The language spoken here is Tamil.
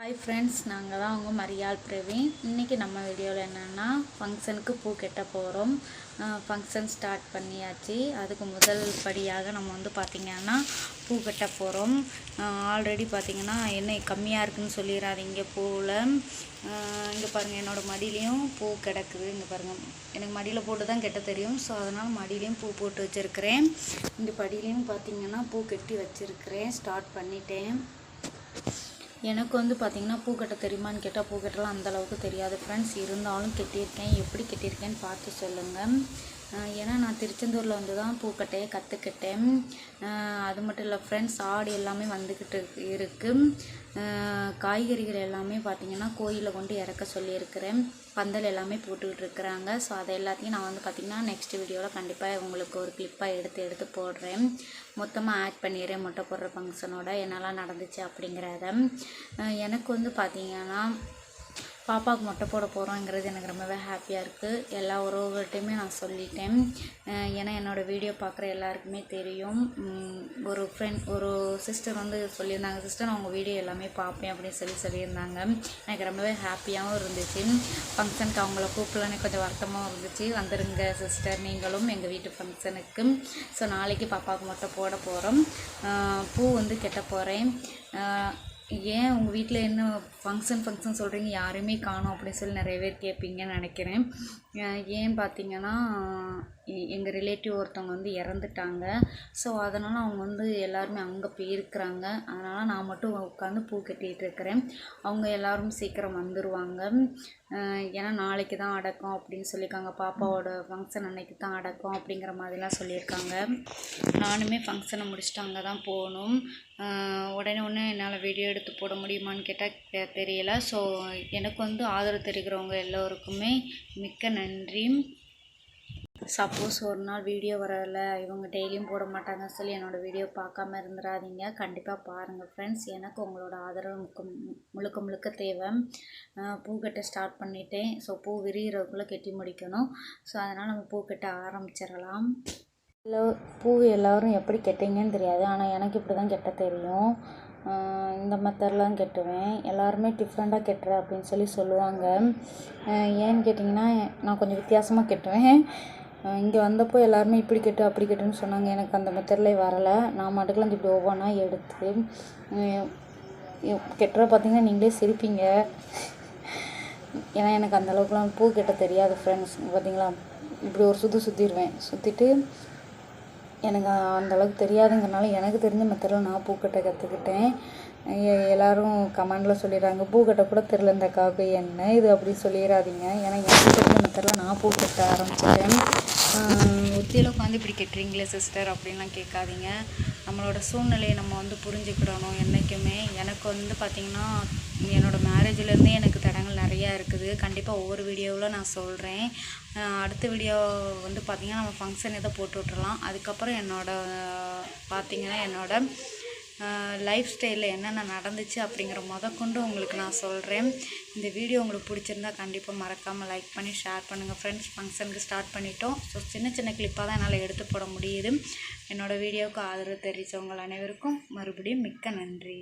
ஹாய் ஃப்ரெண்ட்ஸ் நாங்கள் தான் அவங்க மரியாள் பிரவீன். இன்றைக்கி நம்ம வீடியோவில் என்னென்னா ஃபங்க்ஷனுக்கு பூ கட்ட போகிறோம் ஃபங்க்ஷன் ஸ்டார்ட் பண்ணியாச்சு. அதுக்கு முதல் படியாக நம்ம வந்து பார்த்திங்கன்னா பூ கட்ட போகிறோம் ஆல்ரெடி பார்த்திங்கன்னா என்ன கம்மியாக இருக்குதுன்னு சொல்லிடுறாதீங்க பூவில். இங்கே பாருங்கள் என்னோடய மடியிலையும் பூ கிடக்குது. இங்கே பாருங்கள் எனக்கு மடியில் போட்டு தான் கெட்ட தெரியும். ஸோ அதனால் மடியிலையும் பூ போட்டு வச்சுருக்கிறேன். இந்த படியிலையும் பார்த்திங்கன்னா பூ கட்டி வச்சுருக்கிறேன். ஸ்டார்ட் பண்ணிட்டேன். எனக்கு வந்து பார்த்திங்கன்னா பூ கட்ட தெரியுமான்னு கேட்டால் பூ கட்டலாம் அந்தளவுக்கு தெரியாது. ஃப்ரெண்ட்ஸ் இருந்தாலும் கட்டியிருக்கேன். எப்படி கட்டியிருக்கேன்னு பார்த்து சொல்லுங்கள் ஏன்னா நான் திருச்செந்தூரில் வந்து தான் பூக்கட்டையை கற்றுக்கிட்டேன் அது மட்டும் இல்லை ஃப்ரெண்ட்ஸ் ஆடு எல்லாமே வந்துக்கிட்டு இருக்குது காய்கறிகள் எல்லாமே பார்த்திங்கன்னா கோயிலில் கொண்டு இறக்க சொல்லியிருக்கிறேன். பந்தல் எல்லாமே போட்டுக்கிட்டு இருக்கிறாங்க. ஸோ அதை எல்லாத்தையும் நான் வந்து பார்த்திங்கன்னா நெக்ஸ்ட் வீடியோவில் கண்டிப்பாக உங்களுக்கு ஒரு கிளிப்பாக எடுத்து எடுத்து போடுறேன். மொத்தமாக ஆட் பண்ணிடுறேன் முட்டை போடுற ஃபங்க்ஷனோட என்னெல்லாம் நடந்துச்சு அப்படிங்கிறத. எனக்கு வந்து பார்த்திங்கன்னா பாப்பாவுக்கு மொட்டை போட போகிறோங்கிறது எனக்கு ரொம்பவே ஹாப்பியாக இருக்குது எல்லா உறவுகள்கிட்டையுமே நான் சொல்லிட்டேன். ஏன்னா என்னோடய வீடியோ பார்க்குற எல்லாருக்குமே தெரியும். ஒரு ஃப்ரெண்ட் ஒரு சிஸ்டர் வந்து சொல்லியிருந்தாங்க சிஸ்டர் நான் உங்கள் வீடியோ எல்லாமே பார்ப்பேன் அப்படின்னு சொல்லி சொல்லியிருந்தாங்க. எனக்கு ரொம்பவே ஹாப்பியாகவும் இருந்துச்சு. ஃபங்க்ஷனுக்கு அவங்கள கூப்பிடலான்னு கொஞ்சம் வருத்தமாகவும் இருந்துச்சு. வந்துருங்க சிஸ்டர் நீங்களும் எங்கள் வீட்டு ஃபங்க்ஷனுக்கு ஸோ நாளைக்கு பாப்பாவுக்கு மொட்டை போட போகிறோம் பூ வந்து கெட்ட போகிறேன் ஏன் உங்கள் வீட்டில் என்ன ஃபங்க்ஷன் ஃபங்க்ஷன் சொல்கிறீங்க யாருமே காணும் அப்படின்னு சொல்லி நிறைய பேர் கேட்பீங்கன்னு நினைக்கிறேன். ஏன் பார்த்தீங்கன்னா எங்கள் ரிலேட்டிவ் ஒருத்தவங்க வந்து இறந்துட்டாங்க. ஸோ அதனால் அவங்க வந்து எல்லாருமே அங்கே போயிருக்கிறாங்க. அதனால் நான் மட்டும் உட்காந்து பூ கட்டிகிட்டு இருக்கிறேன். அவங்க எல்லோரும் சீக்கிரம் வந்துடுவாங்க ஏன்னா நாளைக்கு தான் அடக்கம் அப்படின்னு சொல்லியிருக்காங்க. பாப்பாவோட ஃபங்க்ஷன் அன்னைக்கு தான் அடக்கம் அப்படிங்கிற மாதிரிலாம் சொல்லியிருக்காங்க. நானுமே ஃபங்க்ஷனை முடிச்சுட்டு அங்கே தான் போகணும். உடனே உடனே என்னால் வீடியோ எடுத்து போட முடியுமான்னு கேட்டால் தெரியல. ஸோ எனக்கு வந்து ஆதரவு தெரிகிறவங்க எல்லோருக்குமே மிக்க நன்றி. சப்போஸ் ஒரு நாள் வீடியோ வரல இவங்க டெய்லியும் போட மாட்டாங்கன்னு சொல்லி என்னோடய வீடியோ பார்க்காம இருந்துடாதீங்க கண்டிப்பாக பாருங்கள் ஃப்ரெண்ட்ஸ் எனக்கு உங்களோட ஆதரவு முக்க முழுக்க முழுக்க தேவை. பூ கட்ட ஸ்டார்ட் பண்ணிட்டேன். ஸோ பூ விரிகிறதுக்குள்ளே கெட்டி முடிக்கணும். ஸோ அதனால் நம்ம பூ கட்ட ஆரம்பிச்சிடலாம். இல்லை பூ எல்லோரும் எப்படி கெட்டிங்கன்னு தெரியாது. ஆனால் எனக்கு இப்படி தான் கெட்ட தெரியும். இந்த மெத்தட்லாம் கெட்டுவேன். எல்லாருமே டிஃப்ரெண்ட்டாக கெட்டுற அப்படின்னு சொல்லி சொல்லுவாங்க. ஏன்னு கேட்டிங்கன்னா நான் கொஞ்சம் வித்தியாசமாக கெட்டுவேன். இங்கே வந்தப்போ எல்லாருமே இப்படி கெட்டு அப்படி கெட்டுன்னு சொன்னாங்க. எனக்கு அந்த மெத்தட்லேயே வரலை. நான் மட்டுக்கெல்லாம் இப்படி ஒவ்வொன்றா எடுத்து கெட்டுற பார்த்தீங்கன்னா நீங்களே சிரிப்பீங்க. ஏன்னா எனக்கு அந்தளவுக்குலாம் பூ கெட்ட தெரியாது ஃப்ரெண்ட்ஸ் பார்த்தீங்களா? இப்படி ஒரு சுற்று சுற்றிடுவேன் சுற்றிட்டு எனக்கு அந்தளவுக்கு தெரியாதுங்கிறனால எனக்கு தெரிஞ்ச மெத்தடில் நான் பூக்கட்ட கற்றுக்கிட்டேன். எல்லோரும் கமெண்டில் சொல்லிடுறாங்க பூக்கட்ட கூட தெரில இந்த காக்கு என்ன இது அப்படி சொல்லிடாதீங்க ஏன்னா எனக்கு தெரிஞ்ச மெத்தடில் நான் பூ கட்ட ஆரம்பிச்சிட்டேன் ஒத்தியில் உட்காந்து இப்படி கட்டுறீங்களே சிஸ்டர் அப்படின்லாம் கேட்காதீங்க. நம்மளோட சூழ்நிலையை நம்ம வந்து புரிஞ்சுக்கிடணும் என்றைக்குமே. எனக்கு வந்து பார்த்திங்கன்னா என்னோடய மேரேஜ்லேருந்தே எனக்கு தடங்கள் நிறையா இருக்குது. கண்டிப்பாக ஒவ்வொரு வீடியோவில் நான் சொல்கிறேன் அடுத்த வீடியோ வந்து பார்த்திங்கன்னா நம்ம ஃபங்க்ஷன் எதை போட்டு விட்றலாம் அதுக்கப்புறம் என்னோடய பார்த்திங்கன்னா என்னோடய லைஃப் ஸ்டைலில் என்னென்ன நடந்துச்சு அப்படிங்கிற முதற்கொண்டு உங்களுக்கு நான் சொல்கிறேன் இந்த வீடியோ உங்களுக்கு பிடிச்சிருந்தா கண்டிப்பாக மறக்காமல் லைக் பண்ணி ஷேர் பண்ணுங்கள் ஃப்ரெண்ட்ஸ் ஃபங்க்ஷனுக்கு ஸ்டார்ட் பண்ணிட்டோம். ஸோ சின்ன சின்ன கிளிப்பாக தான் என்னால் எடுத்து போட முடியுது. என்னோடய வீடியோவுக்கு ஆதரவு தெரிவித்தவங்கள் அனைவருக்கும் மறுபடியும் மிக்க நன்றி.